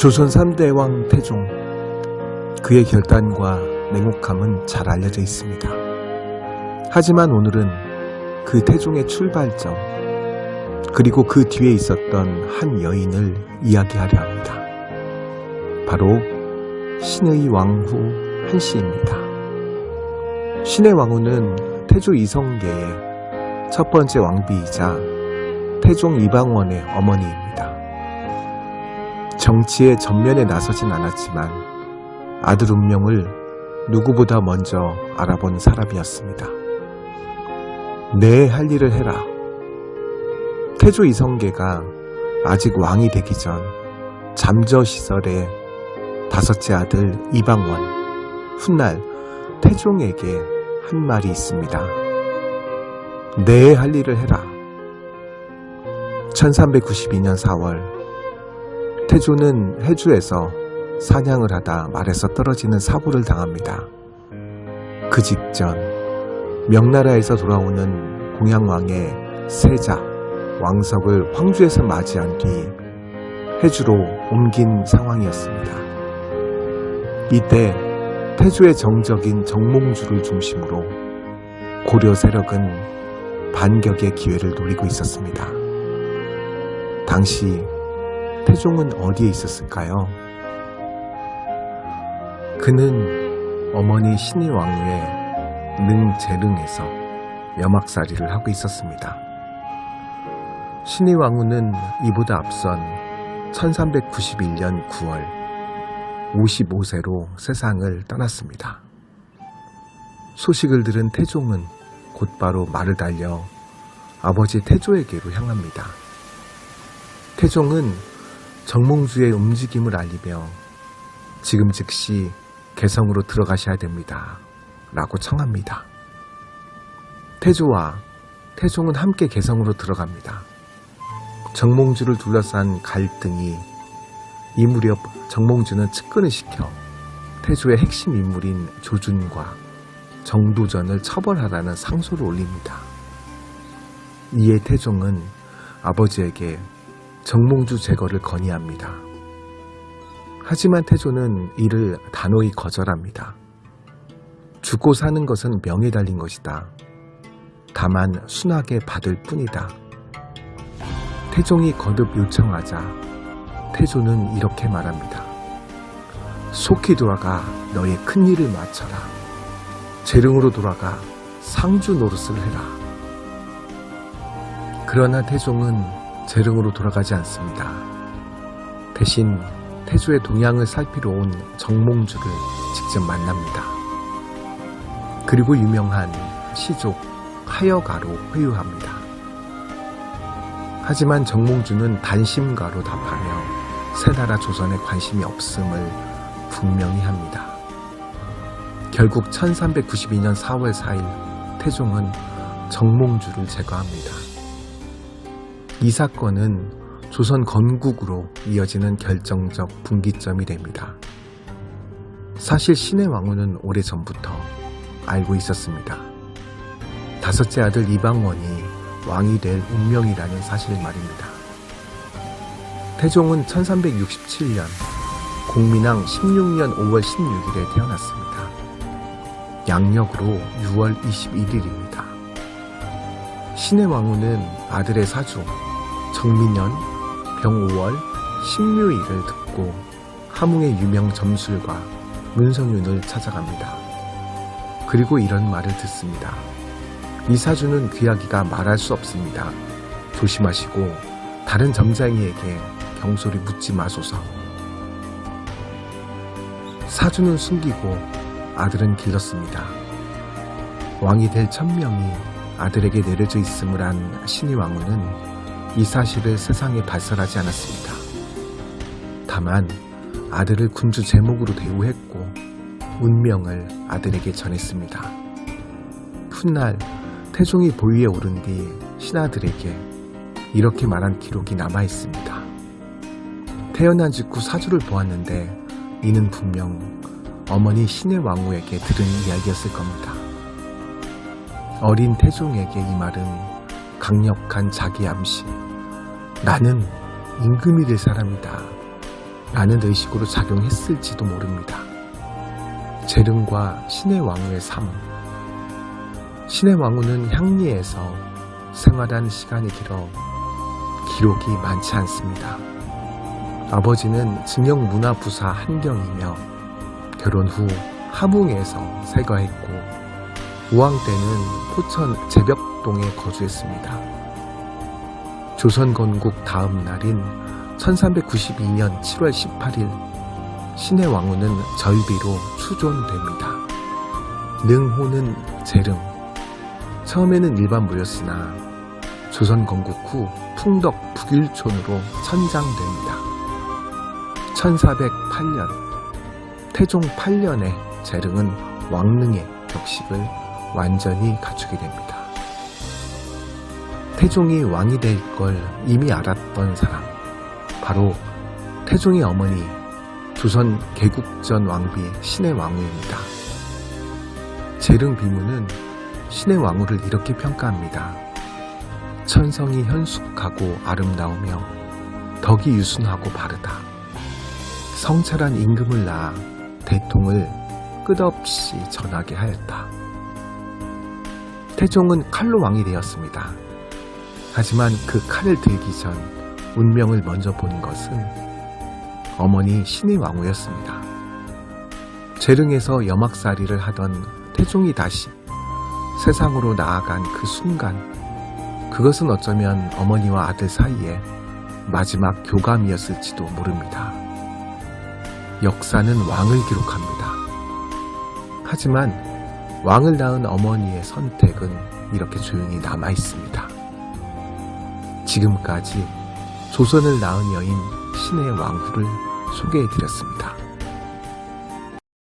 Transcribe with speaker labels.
Speaker 1: 조선 3대 왕 태종 그의 결단과 냉혹함은 잘 알려져 있습니다. 하지만 오늘은 그 태종의 출발점 그리고 그 뒤에 있었던 한 여인을 이야기하려 합니다. 바로 신의 왕후 한씨입니다. 신의 왕후는 태조 이성계의 첫 번째 왕비이자 태종 이방원의 어머니입니다. 정치의 전면에 나서진 않았지만 아들 운명을 누구보다 먼저 알아본 사람이었습니다. 내 할 일을 해라. 태조 이성계가 아직 왕이 되기 전 잠저 시절에 다섯째 아들 이방원, 훗날 태종에게 한 말이 있습니다. 내 할 일을 해라. 1392년 4월 태조는 해주에서 사냥을 하다 말에서 떨어지는 사고를 당합니다. 그 직전 명나라에서 돌아오는 공양왕의 세자 왕석을 황주에서 맞이한 뒤 해주로 옮긴 상황이었습니다. 이때 태조의 정적인 정몽주를 중심으로 고려 세력은 반격의 기회를 노리고 있었습니다. 당시 태종은 어디에 있었을까요? 그는 어머니 신의 왕후의 능재릉에서 여막살이를 하고 있었습니다. 신의 왕후는 이보다 앞선 1391년 9월 55세로 세상을 떠났습니다. 소식을 들은 태종은 곧바로 말을 달려 아버지 태조에게로 향합니다. 태종은 정몽주의 움직임을 알리며 지금 즉시 개성으로 들어가셔야 됩니다. 라고 청합니다. 태조와 태종은 함께 개성으로 들어갑니다. 정몽주를 둘러싼 갈등이 이 무렵 정몽주는 측근을 시켜 태조의 핵심 인물인 조준과 정도전을 처벌하라는 상소를 올립니다. 이에 태종은 아버지에게 정몽주 제거를 건의합니다. 하지만 태조는 이를 단호히 거절합니다. 죽고 사는 것은 명에 달린 것이다. 다만 순하게 받을 뿐이다. 태종이 거듭 요청하자 태조는 이렇게 말합니다. 속히 돌아가 너의 큰 일을 마쳐라. 재릉으로 돌아가 상주 노릇을 해라. 그러나 태종은 재릉으로 돌아가지 않습니다. 대신 태조의 동향을 살피러 온 정몽주를 직접 만납니다. 그리고 유명한 시족 하여가로 회유합니다. 하지만 정몽주는 단심가로 답하며 새나라 조선에 관심이 없음을 분명히 합니다. 결국 1392년 4월 4일 태종은 정몽주를 제거합니다. 이 사건은 조선 건국으로 이어지는 결정적 분기점이 됩니다. 사실 신의 왕후는 오래전부터 알고 있었습니다. 다섯째 아들 이방원이 왕이 될 운명이라는 사실 말입니다. 태종은 1367년 공민왕 16년 5월 16일에 태어났습니다. 양력으로 6월 21일입니다. 신의 왕후는 아들의 사주 정민년 병 5월 신묘일을 듣고 함흥의 유명 점술가 문성윤을 찾아갑니다. 그리고 이런 말을 듣습니다. 이 사주는 귀하기가 말할 수 없습니다. 조심하시고 다른 점장이에게 경솔히 묻지 마소서. 사주는 숨기고 아들은 길렀습니다. 왕이 될 천명이 아들에게 내려져 있음을 안 신의 왕후는 이 사실을 세상에 발설하지 않았습니다. 다만 아들을 군주 제목으로 대우했고 운명을 아들에게 전했습니다. 훗날 태종이 보위에 오른 뒤 신하들에게 이렇게 말한 기록이 남아 있습니다. 태어난 직후 사주를 보았는데 이는 분명 어머니 신의 왕후에게 들은 이야기였을 겁니다. 어린 태종에게 이 말은 강력한 자기 암시. 나는 임금이 될 사람이다. 라는 의식으로 작용했을지도 모릅니다. 재릉과 신의 왕후의 삶. 신의 왕후는 향리에서 생활한 시간이 길어 기록이 많지 않습니다. 아버지는 증영문화부사 한경이며 결혼 후 함흥에서 세가했고 우왕 때는 포천 제벽 동에 거주했습니다. 조선 건국 다음 날인 1392년 7월 18일 신의 왕후는 절비로 추존됩니다. 능호는 재릉 처음에는 일반부였으나 조선 건국 후 풍덕 북일촌으로 천장됩니다. 1408년 태종 8년에 재릉은 왕릉의 격식을 완전히 갖추게 됩니다. 태종이 왕이 될 걸 이미 알았던 사람 바로 태종의 어머니 조선 개국전 왕비 신의 왕후입니다. 재릉 비무는 신의 왕후를 이렇게 평가합니다. 천성이 현숙하고 아름다우며 덕이 유순하고 바르다. 성찰한 임금을 낳아 대통을 끝없이 전하게 하였다. 태종은 칼로 왕이 되었습니다. 하지만 그 칼을 들기 전 운명을 먼저 본 것은 어머니 신의 왕후였습니다. 재릉에서 여막살이를 하던 태종이 다시 세상으로 나아간 그 순간 그것은 어쩌면 어머니와 아들 사이에 마지막 교감이었을지도 모릅니다. 역사는 왕을 기록합니다. 하지만 왕을 낳은 어머니의 선택은 이렇게 조용히 남아 있습니다. 지금까지 조선을 낳은 여인 신의 왕후를 소개해 드렸습니다.